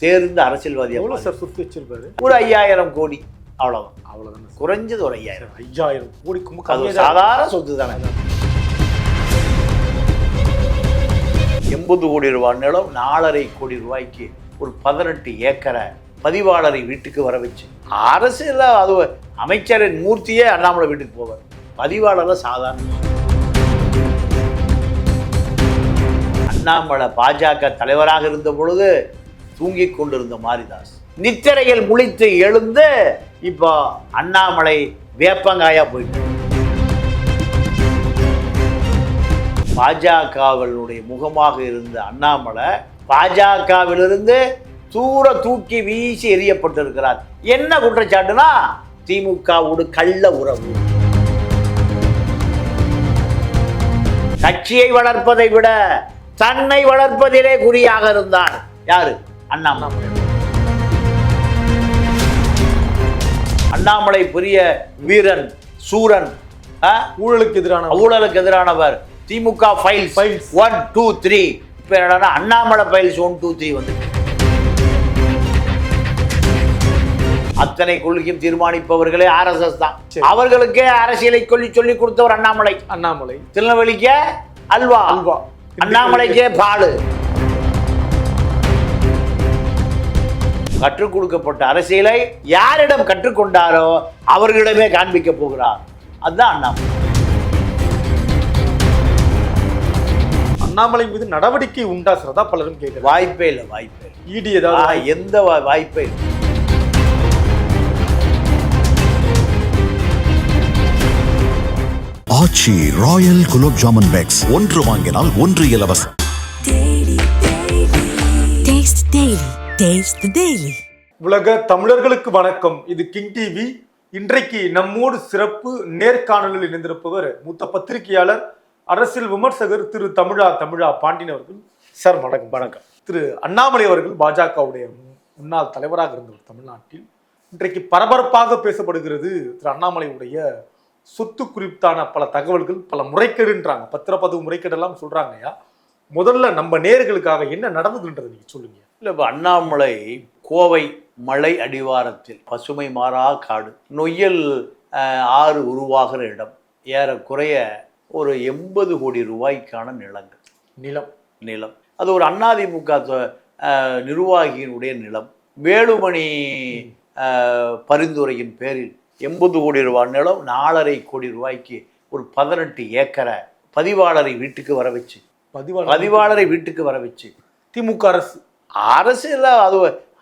தேர்ந்த அரசியல்வாதியா எவ்வளவு மாறி. சார் சொத்து வச்சிருப்பாரு? ஒரு ஐயாயிரம் கோடி அவ்வளவுதானே சார். குறைஞ்சது ஒரு ஐயாயிரம். ஐயாயிரம் கோடிக்கு அது சாதாரண சொத்து தானே எண்பது கோடி ரூபாய் நிலம் நாலரை கோடி ரூபாய்க்கு ஒரு பதினெட்டு ஏக்கரை பதிவாளரை வீட்டுக்கு வர வச்சு. அரசியல அது அமைச்சரின் மூர்த்தியே அண்ணாமலை வீட்டுக்கு போவார். பதிவாளர் சாதாரண. அண்ணாமலை பாஜக தலைவராக இருந்த பொழுது தூங்கிக் கொண்டிருந்த மாரிதாஸ். நித்திரையில் முழித்து எழுந்து இப்போ அண்ணாமலை வேப்பங்காயா போயிட்டு பாஜகவினுடைய முகமாக இருந்த அண்ணாமலை பாஜகவிலிருந்து தூர தூக்கி வீசி எரியப்பட்டிருக்கிறார் என்ன குற்றச்சாட்டுனா திமுகவோடு கள்ள உறவு. கட்சியை வளர்ப்பதை விட தன்னை வளர்ப்பதிலே குறியாக இருந்தார். யாரு? அண்ணாமலை. அண்ணாமலை பெரிய வீரன் சூரன்? ஊழலுக்கு எதிரான ஊழலுக்கு எதிரானவர். திமுக files Files. One two three இப்போ என்னடா Annamalai files one two three வந்து. அத்தனை கொள்கையும் தீர்மானிப்பவர்களே ஆர்எஸ்எஸ் தான். அவர்களுக்கே அரசியலை சொல்லி சொல்லி கொடுத்தவர் அண்ணாமலை. அண்ணாமலை. திருநெல்வேலிக்கே அல்வா. அல்வா. அண்ணாமலைக்கே பாலு. கற்றுக் கொடுக்கப்பட்ட அரசியலை யாரிடம் கற்றுக்கொண்டாரோ அவர்களிடமே காண்பிக்க போகிறார். அதுதான் அண்ணாமலை அண்ணாமலை மீது நடவடிக்கை உண்டா? சார் அதான் பலரும் கேட்கிறார் வாய்ப்பே இல்லை வாய்ப்பே இடி ஏதாவது எந்த வாய்ப்பே இல்லை. Aachi royal gulab jamun packs. ஒன்று வாங்கினால் ஒன்று இலவசம். The Daily. உலக தமிழர்களுக்கு வணக்கம். இது கிங் டிவி இன்றைக்கு நம்மோடு சிறப்பு நேர்காணலில் இணைந்திருப்பவர் மூத்த பத்திரிகையாளர் அரசியல் விமர்சகர் திரு தமிழா தமிழா பாண்டியன் அவர்கள். சார் வணக்கம். வணக்கம். திரு அண்ணாமலை அவர்கள் பாஜகவுடைய முன்னாள் தலைவராக இருந்தவர் தமிழ்நாட்டில். இன்றைக்கு பரபரப்பாக பேசப்படுகிறது திரு அண்ணாமலையுடைய சொத்து குறித்தான பல தகவல்கள் பல முறைகேடுன்றாங்க. பத்திரப்பதிவு முறைகேடெல்லாம் சொல்றாங்கய்யா. முதல்ல நம்ம நேர்களுக்காக என்ன நடந்ததுன்றது நீங்க சொல்லுங்க. இல்லை இப்போ அண்ணாமலை கோவை மலை அடிவாரத்தில் பசுமை மாறா காடு நொய்யல் ஆறு உருவாகிற இடம் ஏறக்குறைய ஒரு எண்பது கோடி ரூபாய்க்கான நிலங்கள். நிலம். நிலம். அது ஒரு அஹ், நிர்வாகியினுடைய நிலம். வேலுமணி பரிந்துரையின் பேரில் எண்பது கோடி ரூபாய் நிலம் நாலரை கோடி ரூபாய்க்கு ஒரு பதினெட்டு ஏக்கரை பதிவாளரை வீட்டுக்கு வர வச்சு பதிவாளரை வீட்டுக்கு வர வச்சு திமுக அரசு. அரசியல் அது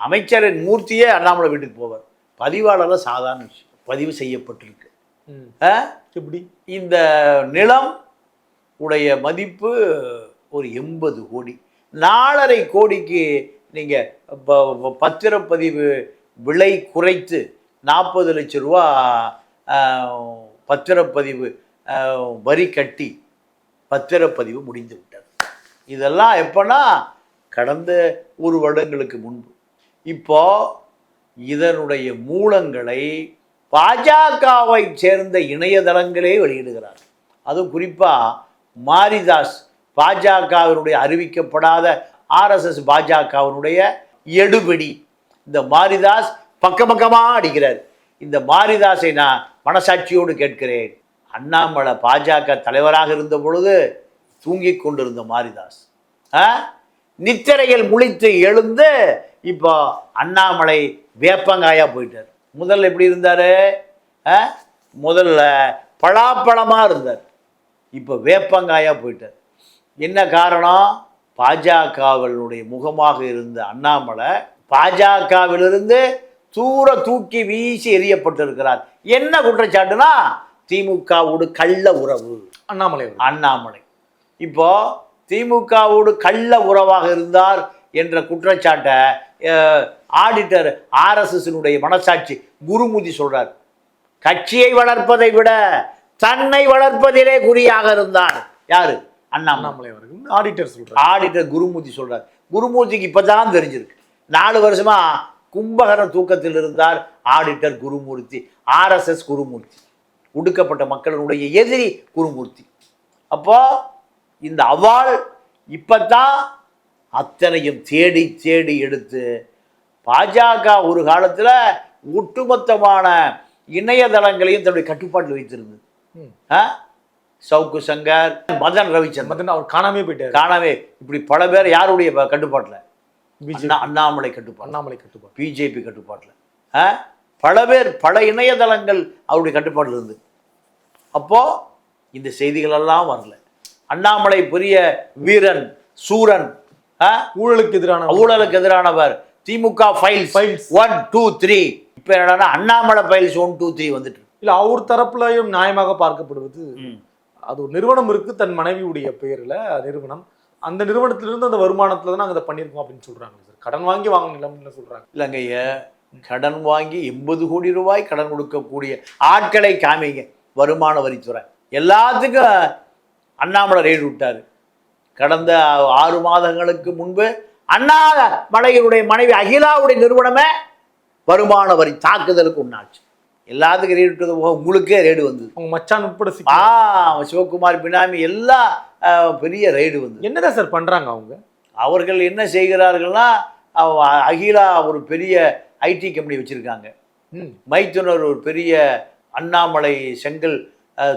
அமைச்சரின் மூர்த்தியே அண்ணாமலை வீட்டுக்கு போவார். பதிவாளர்லாம் சாதாரண விஷயம். பதிவு செய்யப்பட்டிருக்கு? எப்படி? இந்த நிலம் உடைய மதிப்பு ஒரு எண்பது கோடி. நாலரை கோடிக்கு நீங்கள் பத்திரப்பதிவு விலை குறைத்து நாற்பது லட்ச ரூபா பத்திரப்பதிவு வரி கட்டி பத்திரப்பதிவு முடிந்து விட்டது. இதெல்லாம் எப்போனா கடந்த ஒரு வருடங்களுக்கு முன்பு. இப்போ இதனுடைய மூலங்களை பாஜகவை சேர்ந்த இணையதளங்களே வெளியிடுகிறார் அதுவும் குறிப்பாக மாரிதாஸ் பாஜகவினுடைய அறிவிக்கப்படாத ஆர்எஸ்எஸ் பாஜகவினுடைய எடுபிடி. இந்த மாரிதாஸ் பக்க பக்கமாக அடிக்கிறார். இந்த மாரிதாஸை நான் மனசாட்சியோடு கேட்கிறேன். அண்ணாமலை பாஜக தலைவராக இருந்த பொழுது தூங்கிக் கொண்டிருந்த மாரிதாஸ். ஆ? நித்திரையில் முழித்து எழுந்து இப்போ அண்ணாமலை வேப்பங்காயா போயிட்டார். முதல்ல எப்படி இருந்தாரு? முதல்ல பலாப்பழமா இருந்தார். இப்போ வேப்பங்காயா போயிட்டார். என்ன காரணம்? பாஜகவினுடைய முகமாக இருந்த அண்ணாமலை பாஜகவிலிருந்து தூர தூக்கி வீசி எறியப்பட்டிருக்கிறார். என்ன குற்றச்சாட்டுனா திமுகவோடு கள்ள உறவு. அண்ணாமலை. அண்ணாமலை. இப்போ திமுகவோடு கள்ள உறவாக இருந்தார் என்ற குற்றச்சாட்டை ஆடிட்டர் ஆர்எஸ்எஸ்னுடைய மனசாட்சி குருமூர்த்தி சொல்றார். கட்சியை வளர்ப்பதை விட தன்னை வளர்ப்பதிலே குறியாக இருந்தார். யாரு? அண்ணாமலை. அவர்கள். ஆடிட்டர் சொல்றாரு. ஆடிட்டர் குருமூர்த்தி சொல்றார். குருமூர்த்திக்கு இப்பதான் தெரிஞ்சிருக்கு. நாலு வருஷமா கும்பகர தூக்கத்தில் இருந்தார் ஆடிட்டர் குருமூர்த்தி ஆர்எஸ்எஸ் குருமூர்த்தி. ஒடுக்கப்பட்ட மக்களினுடைய எதிரி குருமூர்த்தி. அப்போ இந்த அவாள் இப்பதான் அத்தனையும் தேடி தேடி எடுத்து பாஜக ஒரு காலத்துல ஒட்டுமொத்தமான இணையதளங்களையும் தன்னுடைய கட்டுப்பாட்டில் வைத்திருந்தது? சவுக்கு சங்கர் மதன் ரவிச்சந்திரன். மதன் அவர் காணாமே போயிட்டாரு. காணவே இப்படி பல பேர் யாருடைய கட்டுப்பாட்டில்? பிஜேபி. அண்ணாமலை கட்டுப்பாடு அண்ணாமலை கட்டுப்பாடு பிஜேபி கட்டுப்பாட்டில். பல பேர் பல இணையதளங்கள் அவருடைய கட்டுப்பாட்டில் இருந்து அப்போ இந்த செய்திகள் எல்லாம் வரல. அண்ணாமலை பெரிய வீரன் சூரன்? ஊழலுக்கு எதிரான ஊழலுக்கு எதிரானவர். திமுக files Files. One two three இப்போ என்னன்னா Annamalai files one two three வந்துட்டு. இல்ல அவர் தரப்புலயும் நியாயமாக பார்க்கப்படுவது. அது ஒரு நிறுவனம் இருக்கு தன் மனைவியுடைய பெயர்ல நிறுவனம். அந்த நிறுவனத்திலிருந்து அந்த வருமானத்துல தான் நாங்க இதை பண்ணியிருக்கோம் அப்படின்னு சொல்றாங்க சார். கடன் வாங்கி வாங்க நிலம்னு சொல்றாங்க? இல்லைங்கய்ய கடன் வாங்கி எண்பது கோடி ரூபாய் கடன் கொடுக்கக்கூடிய ஆட்களை காமிங்க. வருமான வரித்துறை. எல்லாத்துக்கும் அண்ணாமலை ரெய்டு விட்டாரு. கடந்த ஆறு மாதங்களுக்கு முன்பு அண்ணா மலையினுடைய மனைவி அகிலாவுடைய நிறுவனமே வருமான வரி தாக்குதலுக்கு உண்டாச்சு எல்லாத்துக்கும் ரேடு விட்டது போக உங்களுக்கே ரேடு வந்தது. அவங்க மச்சான் உட்பட ஆ சிவகுமார் பினாமி எல்லா பெரிய ரைடு வந்து என்னதான் சார் பண்றாங்க அவங்க? அவர்கள் என்ன செய்கிறார்கள்னா அகிலா ஒரு பெரிய ஐடி கம்பெனி வச்சுருக்காங்க. ம். மைத்துனர் ஒரு பெரிய அண்ணாமலை செங்கல்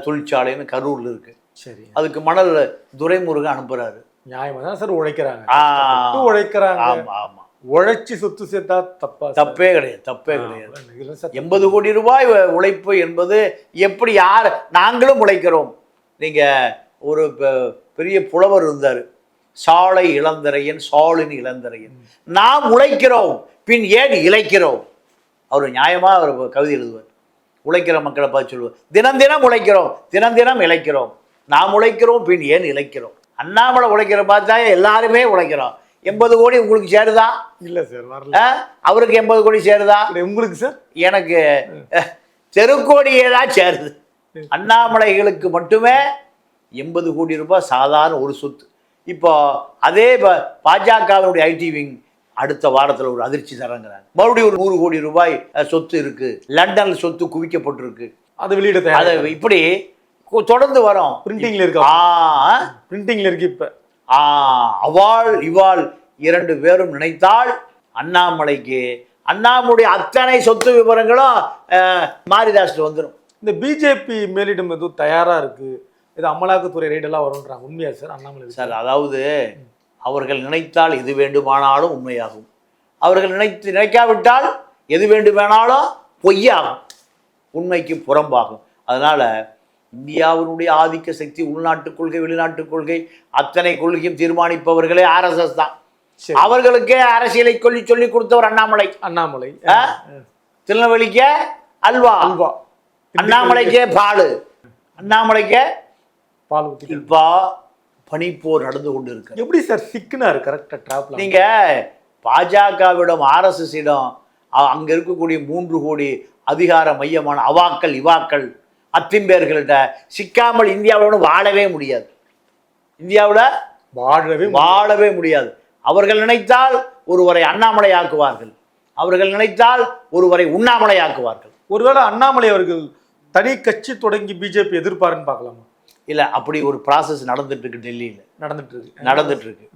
தொழிற்சாலைன்னு கரூரில் இருக்கு. சரி. அதுக்கு மணல் துரைமுருகன் அனுப்புறாரு. நியாயமா தான் சார் உழைக்கிறாங்க. உழைக்கிறாங்க. ஆமா ஆமா. உழைச்சி சொத்து சேர்த்தா தப்பா? தப்பே கிடையாது தப்பே கிடையாது. எண்பது கோடி ரூபாய் உழைப்பு என்பது எப்படி யார் நாங்களும் உழைக்கிறோம். நீங்க ஒரு பெரிய புலவர் இருந்தார். சாலை இளந்தரையன் சாலின் இளந்தரையன். நாம் உழைக்கிறோம் பின் ஏன் இழைக்கிறோம்? அவர் நியாயமா அவர் கவிதை எழுதுவார். உழைக்கிற மக்களை பார்த்து சொல்லுவார். தினம் தினம் உழைக்கிறோம் தினம் தினம் இழைக்கிறோம். நாம் உழைக்கிறோம் பின் ஏன் இழைக்கிறோம்? அண்ணாமலை உழைக்கிற பார்த்தா எல்லாருமே உழைக்கிறோம். எண்பது கோடி உங்களுக்கு சேருதா? இல்ல சார் வரல? அவருக்கு எண்பது கோடி சேருதா? உங்களுக்கு சார்? எனக்கு அஹ், தெருக்கோடியே தான் சேருது. அண்ணாமலைகளுக்கு மட்டுமே எண்பது கோடி ரூபாய் சாதாரண ஒரு சொத்து. இப்போ அதே பாஜகவினுடைய ஐடி விங் அடுத்த வாரத்தில் ஒரு அதிர்ச்சி தரங்கிறாங்க மறுபடியும் ஒரு நூறு கோடி ரூபாய் சொத்து இருக்கு. லண்டன் சொத்து குவிக்கப்பட்டிருக்கு. அதை வெளியிட இப்படி தொடர்ந்து வரும். பிரிண்டிங்ல இருக்கா? ஆ பிரிண்டிங்ல இருக்கு இப்ப. ஆ அவாள் இவாள் இரண்டு பேரும் நினைத்தால் அண்ணாமலைக்கு அண்ணாமலையுடைய அத்தனை சொத்து விவரங்களும் அஹ், மாரிதாஸ்ட்டு வந்துடும் இந்த பிஜேபி மேலிடம் எதுவும் தயாரா இருக்கு. இது அமலாக்கத்துறை ரைடெல்லாம் வரும்ன்றாங்க. உண்மையா சார்? அண்ணாமலை சார் அதாவது அவர்கள் நினைத்தால் எது வேண்டுமானாலும் உண்மையாகும். அவர்கள் நினைத்து நினைக்காவிட்டால் எது வேண்டுமானாலும் பொய்யாகும். உண்மைக்கு புறம்பாகும். அதனால இந்தியாவினுடைய ஆதிக்க சக்தி உள்நாட்டு கொள்கை வெளிநாட்டு கொள்கை அத்தனை கொள்கையும் தீர்மானிப்பவர்களே ஆர்எஸ்எஸ் தான். அவர்களுக்கே அரசியலை சொல்லி சொல்லி கொடுத்தவர் அண்ணாமலை. அண்ணாமலை? திருநெல்வேலிக்கே அல்வா. அல்வா. அண்ணாமலைக்கே பாலு. அண்ணாமலைக்கே பால் இப்போ பனிப்போர் நடந்து கொண்டு இருக்கு எப்படி சார் சிக்கினாரு? கரெக்டா டிராப்ல நீங்க பாஜகவிடம் ஆர்எஸ்எஸ்ஸிடம் அங்க இருக்கக்கூடிய மூன்று கோடி அதிகார மையமான அவாக்கள் இவாக்கள் அத்திம்பேர்கள்ட்ட சிக்காமல் இந்தியாவோட வாழவே முடியாது. இந்தியாவோட வாழவே. வாழவே முடியாது. அவர்கள் நினைத்தால் ஒருவரை அண்ணாமலை ஆக்குவார்கள் அவர்கள் நினைத்தால் ஒருவரை உண்ணாமலை ஆக்குவார்கள் ஒருவேளை அண்ணாமலை அவர்கள் தனி கட்சி தொடங்கி பிஜேபி எதிர்ப்பாருன்னு பார்க்கலாமா? இல்ல அப்படி ஒரு ப்ராசஸ் நடந்துட்டு இருக்கு டெல்லியில. நடந்துட்டு இருக்கு நடந்துட்டு இருக்கு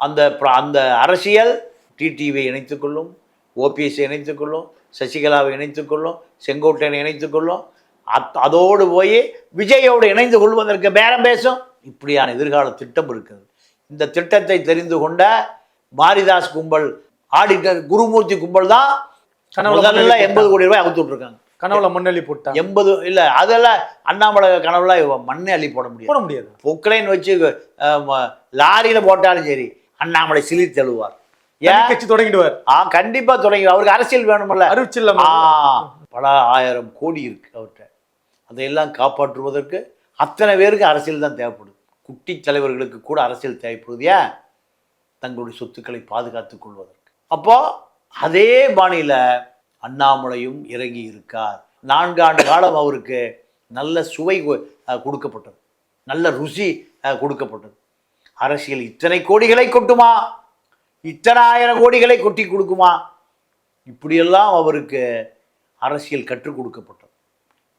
அந்த அந்த அரசியல் டிடிவியை இணைத்துக்கொள்ளும் ஓபிஎஸ்ஸை இணைத்துக்கொள்ளும் சசிகலாவை இணைத்துக்கொள்ளும் செங்கோட்டையனை இணைத்துக்கொள்ளும் அத் அதோடு போய் விஜயோடு இணைந்து கொள்வதற்கு பேரம் பேசும். இப்படியான எதிர்கால திட்டம் இருக்குது இந்த திட்டத்தை தெரிந்து கொண்ட மாரிதாஸ் கும்பல் ஆடிட்டர் குருமூர்த்தி கும்பல் தான் முதல்ல எண்பது கோடி ரூபாய் அவுத்து விட்டுருக்காங்க. கனவுல மண்ணெளி போட்டாங்க. எண்பது இல்ல அதெல்லாம் அண்ணாமலை கனவுல மண்ணை அள்ளி போட முடியாது. போட முடியாது. பொக்லைன் வச்சு லாரியில போட்டாலும் சரி அண்ணாமலை சிலி தழுவார். ஏன்? கட்சி தொடங்கிடுவார். ஆ கண்டிப்பா தொடங்கி அவருக்கு அரசியல் வேணும்ல. அறிவிச்சிடலாமா ஆ பல ஆயிரம் கோடி இருக்கு அவர்கிட்ட. அதையெல்லாம் காப்பாற்றுவதற்கு அத்தனை பேருக்கு அரசியல் தான் தேவைப்படுது. குட்டி தலைவர்களுக்கு கூட அரசியல் தேவைப்படுது ஏன்? தங்களுடைய சொத்துக்களை பாதுகாத்துக் கொள்வதற்கு. அப்போ அதே பாணியில் அண்ணாமலையும் இறங்கி இருக்கார். நான்காண்டு காலம் அவருக்கு நல்ல சுவை கொ- கொடுக்கப்பட்டது. நல்ல ருசி கொடுக்கப்பட்டது. அரசியல் இத்தனை கோடிகளை கொட்டுமா? இத்தனை ஆயிரம் கோடிகளை கொட்டி கொடுக்குமா? இப்படியெல்லாம் அவருக்கு அரசியல் கற்றுக் கொடுக்கப்பட்டது.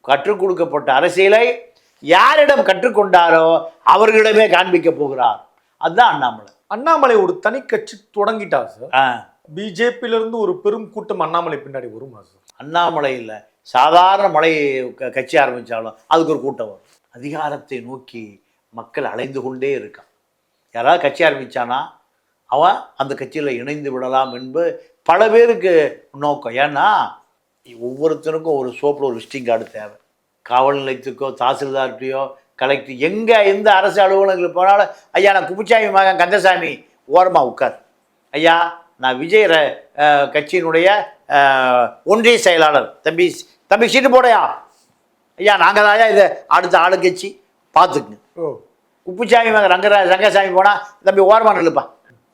கற்றுக் கொடுக்கப்பட்ட அரசியலை யாரிடம் கற்றுக்கொண்டாரோ அவர்களிடமே காண்பிக்க போகிறார். அதுதான் அண்ணாமலை. அண்ணாமலை ஒரு தனி கட்சி தொடங்கிட்டார் சார். ஆ. பிஜேபியில இருந்து ஒரு பெரும் கூட்டம் அண்ணாமலை பின்னாடி வருமா சார். அண்ணாமலையில் சாதாரண மலை கட்சி ஆரம்பித்தாலும் அதுக்கு ஒரு கூட்டம் வரும். அதிகாரத்தை நோக்கி மக்கள் அலைந்து கொண்டே இருக்கான். யாராவது கட்சி ஆரம்பித்தானா அவன் அந்த கட்சியில் இணைந்து விடலாம் என்பது பல பேருக்கு நோக்கம். ஏன்னா ஒவ்வொருத்தருக்கும் ஒரு சோப்பில் ஒரு விசிட்டிங் கார்டு தேவை. காவல் நிலையத்துக்கோ தாசில்தார்கிட்டையோ கலெக்டர் எங்கே எந்த அரசு அலுவலகங்களுக்கு போனாலும் ஐயா நான் குப்புச்சாமி மகன் கந்தசாமி ஓரமாக உட்கார். ஐயா நான் விஜய் ர- கட்சியினுடைய ஒன்றிய செயலாளர். தம்பி தம்பி சீட்டு போடையா ஐயா நாங்கள் தான் இதை அடுத்த ஆளுங்கட்சி. பார்த்துக்குங்க ஓ. குப்புசாமி மகன் ரங்கரா ரங்கசாமி போனால் தம்பி ஓரமாக நில்லுப்பா.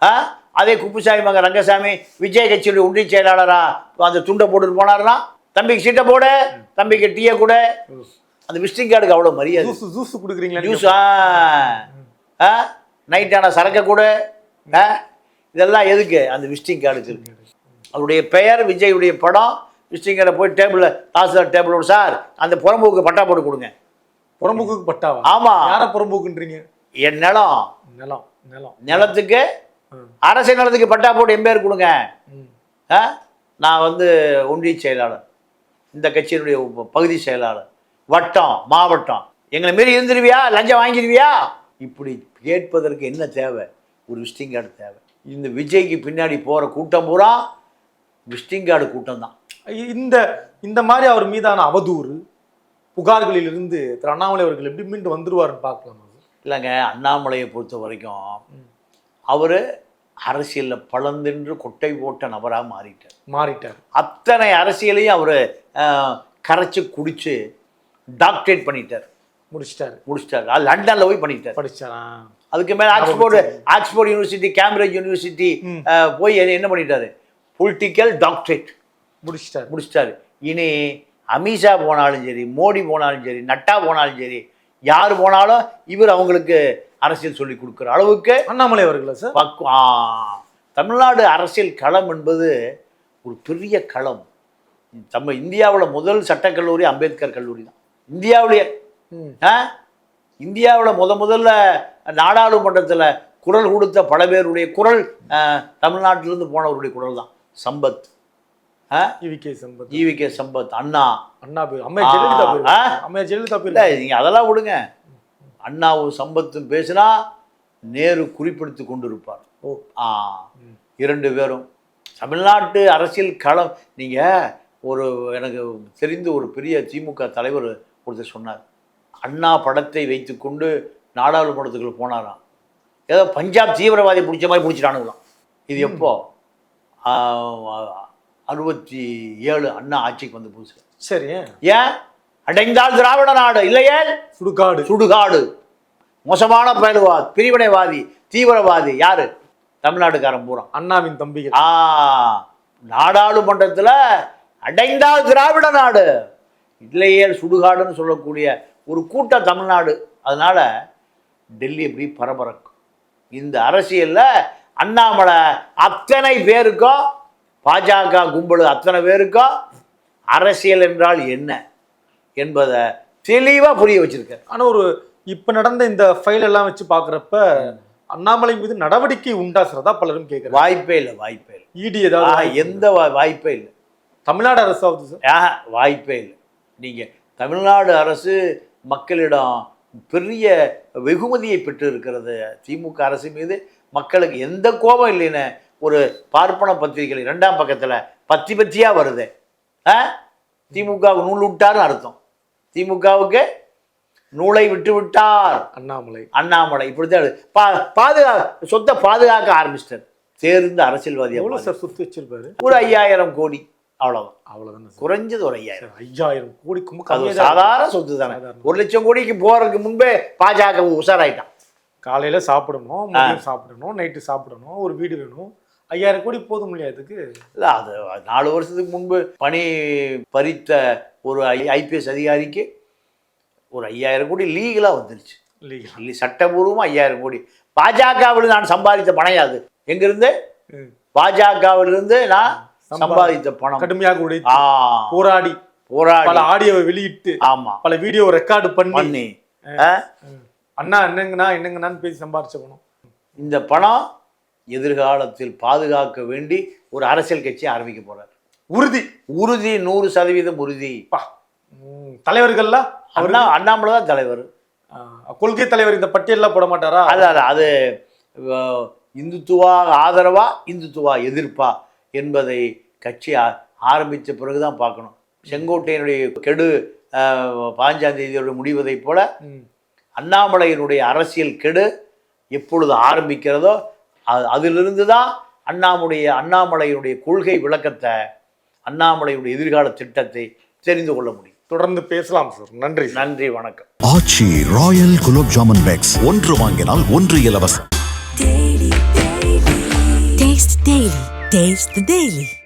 ஆ? அதே குப்புசாமி மகன் ரங்கசாமி விஜய் கட்சியுடைய ஒன்றிய செயலாளரா அந்த துண்டை போட்டுட்டு போனாருன்னா தம்பிக்கு சீட்டை போடு தம்பிக்கு டீயை கூட. அந்த விசிட்டிங் கார்டுக்கு அவ்வளோ மரியாதை. ஜூஸ் ஜூஸ் குடுக்குறீங்களா ஜூஸ் ஆ. ஆ? நைட்டான சரக்கை கூட. ஆ? இதெல்லாம் எதுக்கு? அந்த விசிட்டிங் கார்டுக்கு. இருக்கு அவருடைய பெயர் விஜயுடைய படம் விசிட்டிங் கார்டை போய் டேபிளில் தாசில்தார் டேபிளோட சார் அந்த புறம்போக்கு பட்டா போட்டு கொடுங்க. புறம்போக்கு பட்டாவா? ஆமா. யார புறம்போக்குன்றீங்க? என் நிலம். நிலம் நிலம். நிலத்துக்கு. அரசு நிலத்துக்கு பட்டா போட்டு என் பேர் கொடுங்க. நான் வந்து ஒன்றிய செயலாளர். இந்த கட்சியினுடைய பகுதி செயலாளர். வட்டம் மாவட்டம். எங்களை மாரி இருந்துருவியா? லஞ்சம் வாங்கிடுவியா இப்படி கேட்பதற்கு என்ன தேவை? ஒரு விசிட்டிங் கார்டு தேவை. இந்த விஜய்க்கு பின்னாடி போகிற கூட்டம் பூரா விசிட்டிங் கார்டு கூட்டம் தான். இந்த இந்த மாதிரி அவர் மீதான அவதூறு புகார்களில் இருந்து திரு அண்ணாமலை அவர்கள் எப்படி மீண்டு வந்துருவாருன்னு பார்க்கலாம். இல்லைங்க அண்ணாமலையை பொறுத்த வரைக்கும் அவர் அரசியலில் பழந்தென்று கொட்டை போட்ட நபராக மாறிட்டார். மாறிட்டார். அத்தனை அரசியலையும் அவர் கரைச்சி குடிச்சு டாக்டரேட் பண்ணிட்டார். முடிச்சிட்டாரு. முடிச்சிட்டார். லண்டனில் போய் பண்ணிட்டார். படிச்சாரா? அதுக்கு மேலே Oxford Oxford university Cambridge university போய் என்ன- என்ன பண்ணிட்டாரு? பொலிட்டிக்கல் டாக்டரேட் முடிச்சிட்டாரு. முடிச்சிட்டாரு. இனி அமித்ஷா போனாலும் சரி மோடி போனாலும் சரி நட்டா போனாலும் சரி யார் போனாலும் இவர் அவங்களுக்கு அரசியல் சொல்லி கொடுக்குற அளவுக்கு அண்ணாமலை அவர்களா சார் பக்கு ஆ, தமிழ்நாடு அரசியல் களம் என்பது ஒரு பெரிய களம். நம்ம இந்தியாவில் முதல் சட்டக்கல்லூரி அம்பேத்கர் கல்லூரி தான். இந்தியாவிலேயே. இந்தியாவில் முத முதல்ல நாடாளுமன்றத்தில் குரல் கொடுத்த பல பேருடைய குரல் தமிழ்நாட்டிலிருந்து போனவருடைய குரல் தான். சம்பத். ஆ? E V K Sampath. E V K Sampath அண்ணா. அண்ணா பேர். அம்மையார் ஜெயலலிதா பேர். அம்மையார் ஜெயலலிதா பேர். நீங்கள் அதெல்லாம் விடுங்க. அண்ணாவும் சம்பத்தும் பேசினா நேரு குறிப்பிடுத்து கொண்டிருப்பார். ஓ. ஆ இரண்டு பேரும். தமிழ்நாட்டு அரசியல் களம் நீங்கள் ஒரு எனக்கு தெரிந்த ஒரு பெரிய திமுக தலைவர் ஒருத்தர் சொன்னார். அண்ணா படத்தை வைத்துக்கொண்டு நாடாளுமன்றத்துக்குள்ள போனாராம். ஏதோ பஞ்சாப் தீவிரவாதி பிடிச்ச மாதிரி பிடிச்சிட்டானுங்களாம். இது எப்போ? அறுபத்தி ஏழு அண்ணா ஆட்சிக்கு வந்து புதுசு சரி. ஏன்? அடைந்தால் திராவிட நாடு இல்லையே சுடுகாடு. சுடுகாடு. மோசமான பயலுவா பிரிவினைவாதி தீவிரவாதி யாரு? தமிழ்நாடுக்காரன் பூரா. அண்ணாவின் தம்பிகள். ஆ நாடாளுமன்றத்தில் அடைந்தால் திராவிட நாடு. இல்லையே சுடுகாடுன்னு சொல்லக்கூடிய ஒரு கூட்டம் தமிழ்நாடு. அதனால டெல்லி எப்படி பரபரக்கும். இந்த அரசியல்ல அண்ணாமலை அத்தனை பேருக்கும் பாஜக கும்பல் அத்தனை பேருக்கும் அரசியல் என்றால் என்ன என்பதை தெளிவா புரிய வச்சிருக்காரு. ஆனா ஒரு இப்ப நடந்த இந்த ஃபைல் எல்லாம் வச்சு பாக்குறப்ப அண்ணாமலை மீது நடவடிக்கை உண்டா சார் தான் பலரும் கேட்கிறாங்க வாய்ப்பே இல்லை வாய்ப்பே இல்லை. இடி ஏதாவது எந்த வாய்ப்பே இல்லை. தமிழ்நாடு அரசாவது சார். ஆஹா, வாய்ப்பே இல்லை. நீங்கள் தமிழ்நாடு அரசு மக்களிடம் பெரிய வெகுமதியை பெற்று இருக்கிறது திமுக அரசு மீது மக்களுக்கு எந்த கோபம் இல்லைன்னு ஒரு பார்ப்பன பத்திரிகை இரண்டாம் பக்கத்தில் பத்தி பத்தியாக வருது. ஆ? திமுகவுக்கு நூல் விட்டார்னு அர்த்தம். திமுகவுக்கு நூலை விட்டு விட்டார் அண்ணாமலை. அண்ணாமலை இப்படித்தான் எழுது. பா பாதுகா சொத்தை பாதுகாக்க ஆரம்பிச்சிட்டார். தேர்ந்த அரசியல்வாதியாக எவ்வளவு சார் சொத்து வச்சிருப்பாரு? ஒரு ஐயாயிரம் கோடி அவ்வளவுதானே சார். குறைஞ்சது ஒரு ஐயாயிரம். ஐயாயிரம் கோடி ரொம்ப அது சாதாரண சொத்து தானே. ஒரு லட்சம் கோடிக்கு போறதுக்கு முன்பே பாஜக உஷாராயிட்டான். காலையில சாப்பிடணும் மதியம் சாப்பிடணும் நைட்டு சாப்பிடணும் ஒரு வீடு வேணும். ஐயாயிரம் கோடி போதும் இல்லையா அதுக்கு? இல்லை அது நாலு வருஷத்துக்கு முன்பு பணி பறித்த ஒரு ஐ ஐபிஎஸ் அதிகாரிக்கு ஒரு ஐயாயிரம் கோடி லீகலாக வந்துருச்சு. இல்லை சட்டபூர்வமாக ஐயாயிரம் கோடி. பாஜகவில் நான் சம்பாதித்த பணம் அது எங்கிருந்து. பாஜகவிலிருந்து நான் சம்பா- சம்பாதித்த பணம். கடுமையாக ஆ. போராடி போராடி. பல ஆடியோவை வெளியிட்டு ஆமா. பல வீடியோ ரெக்கார்டு பண்ணி. அண்ணா என்னங்கண்ணா என்னங்கண்ணான்னு பேசி சம்பாரிச்ச பணம். இந்த பணம் எதிர்காலத்தில் பாதுகாக்க வேண்டி ஒரு அரசியல் கட்சி ஆரம்பிக்க போறார். உறுதி. உறுதி நூறு சதவீதம் உறுதி. தலைவர்கள்லாம் அண்ணா அண்ணாமலை தான் தலைவர். கொள்கை தலைவர் இந்த பட்டியலில் போட மாட்டாரா? அது அது அது இந்துத்துவா ஆதரவா இந்துத்துவா எதிர்ப்பா என்பதை கட்சி ஆரம்பித்த பிறகுதான் பார்க்கணும். செங்கோட்டையனுடைய கெடு அஹ், பாஞ்சாம் தேதியோட முடிவதைப் போல. அண்ணாமலையினுடைய அரசியல் கெடு எப்பொழுது ஆரம்பிக்கிறதோ அது- அதிலிருந்து தான் அண்ணாமுடைய அண்ணாமலையினுடைய கொள்கை விளக்கத்தை அண்ணாமலையுடைய எதிர்கால திட்டத்தை தெரிந்து கொள்ள முடியும். தொடர்ந்து பேசலாம் சார் நன்றி. நன்றி வணக்கம். ஆச்சி ராயல் குலோப் ஜாமுன் பேக்ஸ் ஒன்று வாங்கினால் ஒன்று இலவசம். Taste